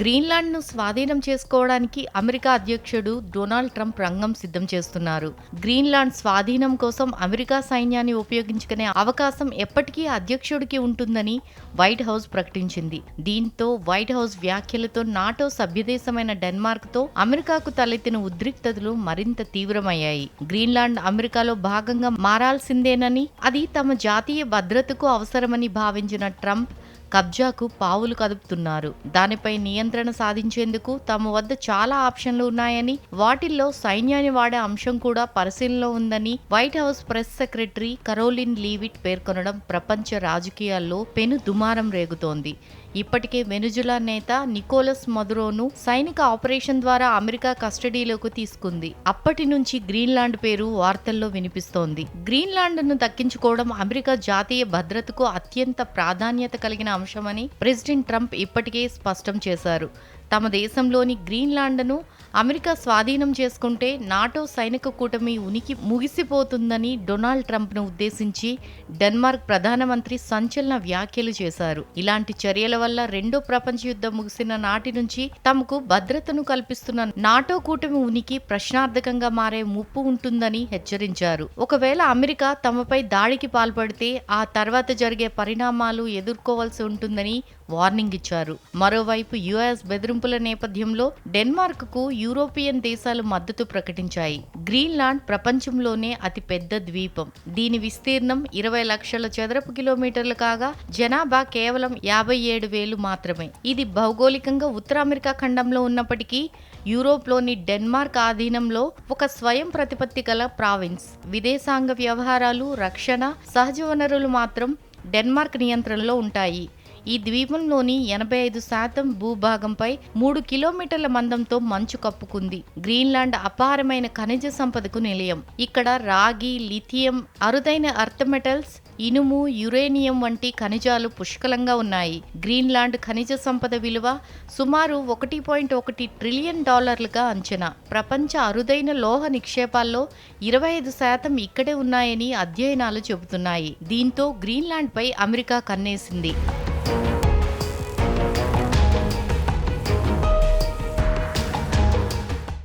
గ్రీన్లాండ్ను స్వాధీనం చేసుకోవడానికి అమెరికా అధ్యక్షుడు డొనాల్డ్ ట్రంప్ రంగం సిద్ధం చేస్తున్నారు. గ్రీన్లాండ్ స్వాధీనం కోసం అమెరికా సైన్యాన్ని ఉపయోగించుకునే అవకాశం ఎప్పటికీ అధ్యక్షుడికి ఉంటుందని వైట్ హౌస్ ప్రకటించింది. దీంతో వైట్ హౌస్ వ్యాఖ్యలతో నాటో సభ్యదేశమైన డెన్మార్క్తో అమెరికాకు తలెత్తిన ఉద్రిక్తతలు మరింత తీవ్రమయ్యాయి. గ్రీన్లాండ్ అమెరికాలో భాగంగా మారాల్సిందేనని అది తమ జాతీయ భద్రతకు అవసరమని భావించిన ట్రంప్ కబ్జాకు పావులు కదుపుతున్నారు. దానిపై నియంత్రణ సాధించేందుకు తమ వద్ద చాలా ఆప్షన్లు ఉన్నాయని వాటిల్లో సైన్యాన్ని వాడే అంశం కూడా పరిశీలనలో ఉందని White House press secretary Karoline Leavitt పేర్కొనడం ప్రపంచ రాజకీయాల్లో పెను దుమారం రేగుతోంది. ఇప్పటికే వెనుజులా నేత నికోలస్ మదురోను సైనిక ఆపరేషన్ ద్వారా అమెరికా కస్టడీలోకి తీసుకుంది. అప్పటి నుంచి గ్రీన్లాండ్ పేరు వార్తల్లో వినిపిస్తోంది. గ్రీన్లాండ్ను దక్కించుకోవడం అమెరికా జాతీయ భద్రతకు అత్యంత ప్రాధాన్యత కలిగిన అంశమని ప్రెసిడెంట్ ట్రంప్ ఇప్పటికే స్పష్టం చేశారు. తమ దేశంలోని గ్రీన్లాండ్ను అమెరికా స్వాధీనం చేసుకుంటే నాటో సైనిక కూటమి ఉనికి ముగిసిపోతుందని డొనాల్డ్ ట్రంప్ను ఉద్దేశించి డెన్మార్క్ ప్రధానమంత్రి సంచలన వ్యాఖ్యలు చేశారు. ఇలాంటి చర్యల వల్ల రెండో ప్రపంచ యుద్ధం ముగిసిన నాటి నుంచి తమకు భద్రతను కల్పిస్తున్న నాటో కూటమి ఉనికి ప్రశ్నార్థకంగా మారే ముప్పు ఉంటుందని హెచ్చరించారు. ఒకవేళ అమెరికా తమపై దాడికి పాల్పడితే ఆ తర్వాత జరిగే పరిణామాలు ఎదుర్కోవాల్సి ఉంటుందని వార్నింగ్ ఇచ్చారు. మరోవైపు యుఎస్ బెదిరింపుల నేపథ్యంలో డెన్మార్క్కు యూరోపియన్ దేశాలు మద్దతు ప్రకటించాయి. గ్రీన్లాండ్ ప్రపంచంలోనే అతి పెద్ద ద్వీపం. దీని విస్తీర్ణం ఇరవై లక్షల చదరపు కిలోమీటర్లు కాగా జనాభా కేవలం యాభై ఏడు వేలు మాత్రమే. ఇది భౌగోళికంగా ఉత్తర అమెరికా ఖండంలో ఉన్నప్పటికీ యూరోప్లోని డెన్మార్క్ ఆధీనంలో ఒక స్వయం ప్రతిపత్తి గల ప్రావిన్స్. విదేశాంగ వ్యవహారాలు రక్షణ సహజ వనరులు మాత్రం డెన్మార్క్ నియంత్రణలో ఉంటాయి. ఈ ద్వీపంలోని ఎనభై ఐదు శాతం భూభాగంపై మూడు కిలోమీటర్ల మందంతో మంచు కప్పుకుంది. గ్రీన్లాండ్ అపారమైన ఖనిజ సంపదకు నిలయం. ఇక్కడ రాగి లిథియం అరుదైన అర్థమెటల్స్ ఇనుము యురేనియం వంటి ఖనిజాలు పుష్కలంగా ఉన్నాయి. గ్రీన్లాండ్ ఖనిజ సంపద విలువ సుమారు ఒకటి పాయింట్ ఒకటి ట్రిలియన్ డాలర్లుగా అంచనా. ప్రపంచ అరుదైన లోహ నిక్షేపాల్లో ఇరవై ఐదు శాతం ఇక్కడే ఉన్నాయని అధ్యయనాలు చెబుతున్నాయి. దీంతో గ్రీన్లాండ్పై అమెరికా కన్నేసింది. Thank you